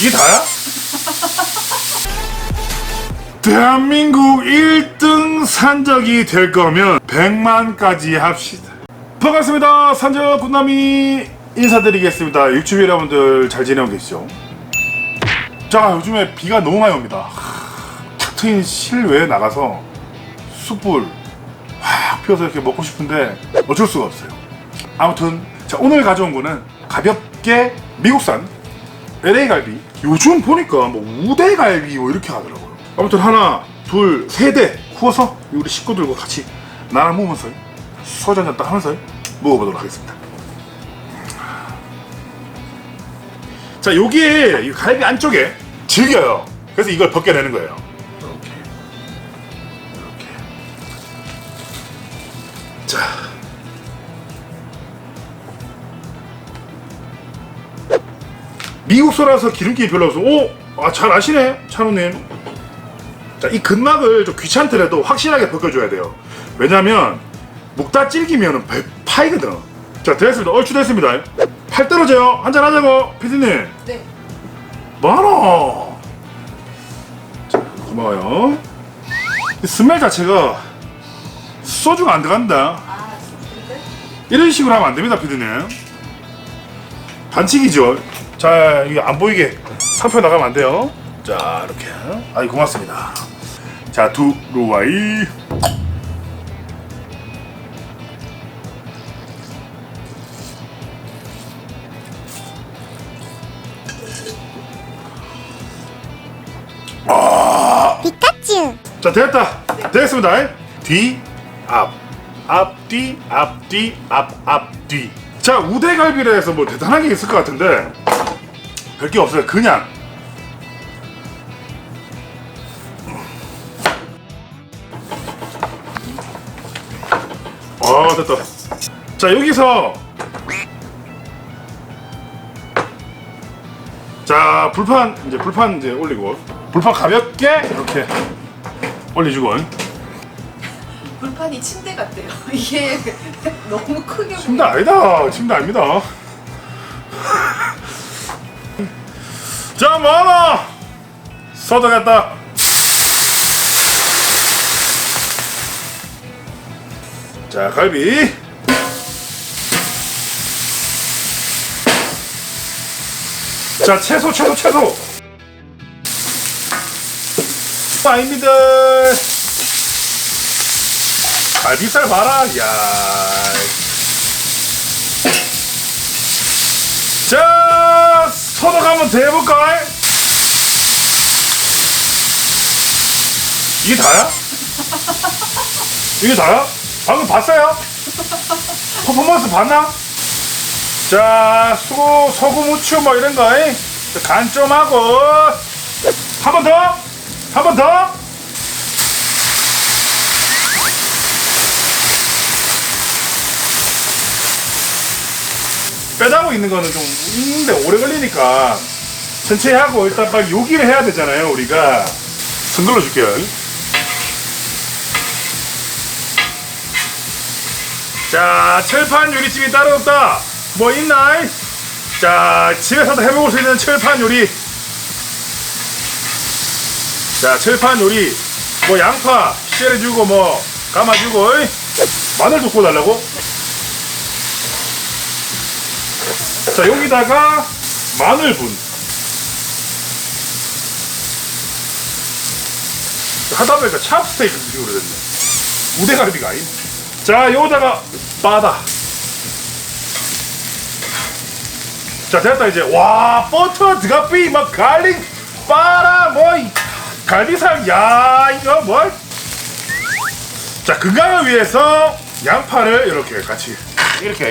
이게 다야? 대한민국 1등 산적이 될 거면 100만까지 합시다. 반갑습니다. 산적 군남이 인사드리겠습니다. 유튜브 여러분들 잘 지내고 계시죠? 자, 요즘에 비가 너무 많이 옵니다. 하, 탁 트인 실외에 나가서 숯불 확 피워서 이렇게 먹고 싶은데 어쩔 수가 없어요. 아무튼 자 오늘 가져온 거는 가볍게 미국산 LA 갈비. 요즘 보니까 뭐 우대 갈비 뭐 이렇게 하더라고요. 아무튼 하나, 둘, 세 대 구워서 우리 식구들과 같이 나눠 먹으면서 소주 한잔 딱 하면서 먹어보도록 하겠습니다. 자 여기에 이 갈비 안쪽에 질겨요. 그래서 이걸 벗겨내는 거예요. 미국소라서 기름기 별로 없어. 오, 아, 잘 아시네, 찬우님. 자, 이 근막을 좀 귀찮더라도 확실하게 벗겨줘야 돼요. 왜냐면 묵다 질기면 배 파이거든. 자, 됐습니다. 얼추 됐습니다. 팔 떨어져요. 한잔 하자고, 피디님. 네. 많아. 자, 고마워요. 이 스멜 자체가 소주가 안 들어간다. 아, 진짜? 이런 식으로 하면 안 됩니다, 피디님. 반칙이죠. 자, 이게 안 보이게 상표 나가면 안 돼요. 자, 이렇게. 아이, 고맙습니다. 자, 두 루와이. 피카츄 자, 됐다. 됐습니다. 뒤, 앞. 앞, 뒤, 앞, 뒤, 앞, 앞, 뒤. 자, 우대갈비라 해서 뭐 대단한 게 있을 것 같은데, 별게 없어요. 그냥. 아, 됐다. 자, 여기서. 자, 불판, 이제 불판 이제 올리고. 불판 가볍게 이렇게 올려주고. 불판이 침대 같대요. 이게 너무 크게 침대 아니다. 침대 아닙니다. 자, 뭐하나? 쏟아겠다. 자, 갈비. 자, 채소, 채소, 채소. 아닙니다. 갈비살 봐라. 야. 자, 소독 한번 더 해볼까? 이게 다야? 이게 다야? 방금 봤어요? 퍼포먼스 봤나? 자, 소, 소금, 후추 뭐 이런 거, 간 좀 하고. 한 번 더? 한 번 더? 빼자고 있는 거는 좀 있는데 오래 걸리니까 천천히 하고 일단 빨리 요기를 해야 되잖아요 우리가. 손 눌러줄게요. 자 철판 요리집이 따로 없다. 뭐 있나? 자 집에서도 해먹을 수 있는 철판 요리. 자 철판 요리. 뭐 양파 썰어주고 뭐 감아주고 마늘도 구워달라고 자 여기다가 마늘분. 하다 보니까 찹스테이크 식으로 됐네. 우대갈비가 아닌. 자 여기다가 바다. 자 됐다 이제. 와 버터 드가피 막 갈릭 빠라 뭐 이, 갈비살 야 이거 뭐자 건강을 위해서 양파를 이렇게 같이 이렇게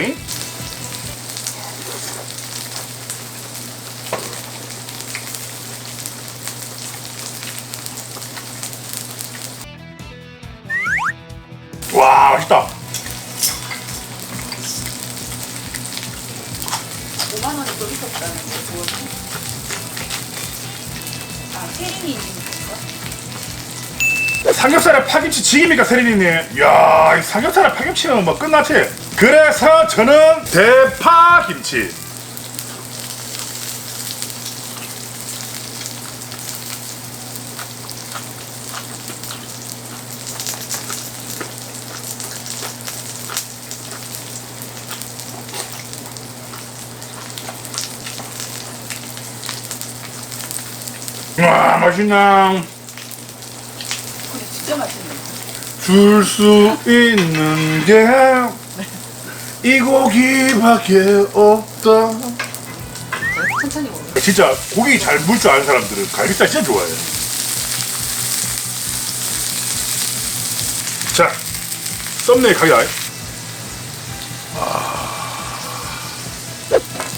있었다는 거 그거는. 아, 세린이 있는? 삼겹살에 파김치 지깁니까 세린이님? 이야 이 삼겹살에 파김치는 뭐 끝났지? 그래서 저는 대파김치 와 맛있냐 근데 진짜 맛있네. 줄 수 있는 게 이 고기밖에 없다. 자, 천천히 먹어. 진짜 고기 잘 물 줄 아는 사람들은 갈비살 진짜 좋아해 자 썸네일 가기다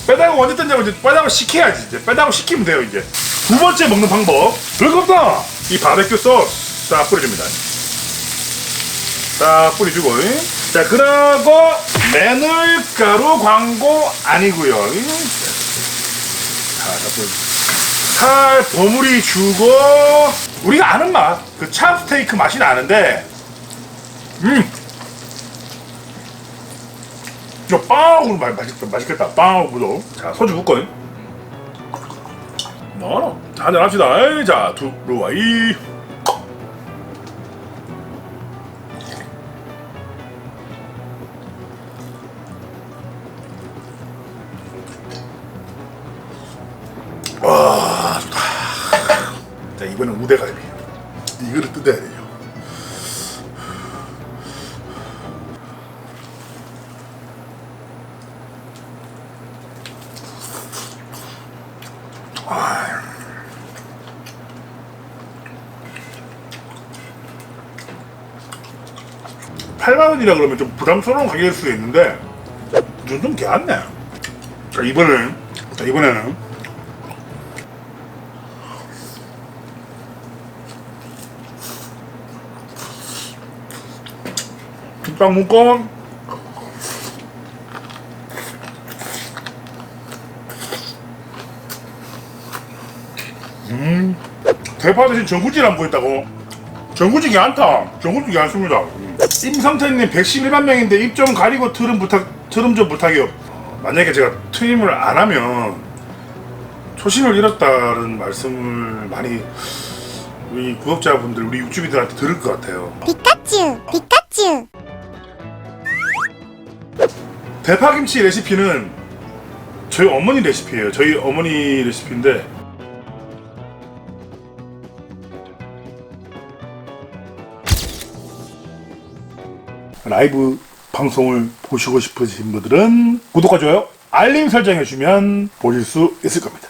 빼다가 언제 뜬냐고 이제 빼다가 식혀야지 이제. 빼다가 식히면 돼요 이제 두 번째 먹는 방법. 없다. 이 바베큐 소스 싹 뿌려줍니다. 싹 뿌려주고 자 그러고 마늘가루 광고 아니고요. 살 버무리 주고 우리가 아는 맛. 그 찹스테이크 맛이 나는데 음! 이거 빵으로 맛, 맛있다, 맛있겠다. 빵으로. 자, 소주 붓고. 뭐, 한잔 합시다. 에이, 자, 두루와이. 와, 좋다. 자, 이번엔 우대갈비. 8만원이라 그러면 좀 부담스러운 가격일 수도 있는데 좀좀 개안네. 자 이번에는 자 이번에는. 김밥 묶어 음 대파 대신 전구질 안 보였다고. 전구질이 안타 전구질이 안습니다. 임성태님 111만 명인데 입 좀 가리고 트름 부탁, 트름 좀 부탁해요. 어, 만약에 제가 트림을 안 하면 초심을 잃었다는 말씀을 많이 우리 구독자분들, 우리 육주비들한테 들을 것 같아요. 피카츄 피카츄 대파김치 레시피는 저희 어머니 레시피예요. 저희 어머니 레시피인데 라이브 방송을 보시고 싶으신 분들은 구독과 좋아요, 알림 설정해 주면 보실 수 있을 겁니다.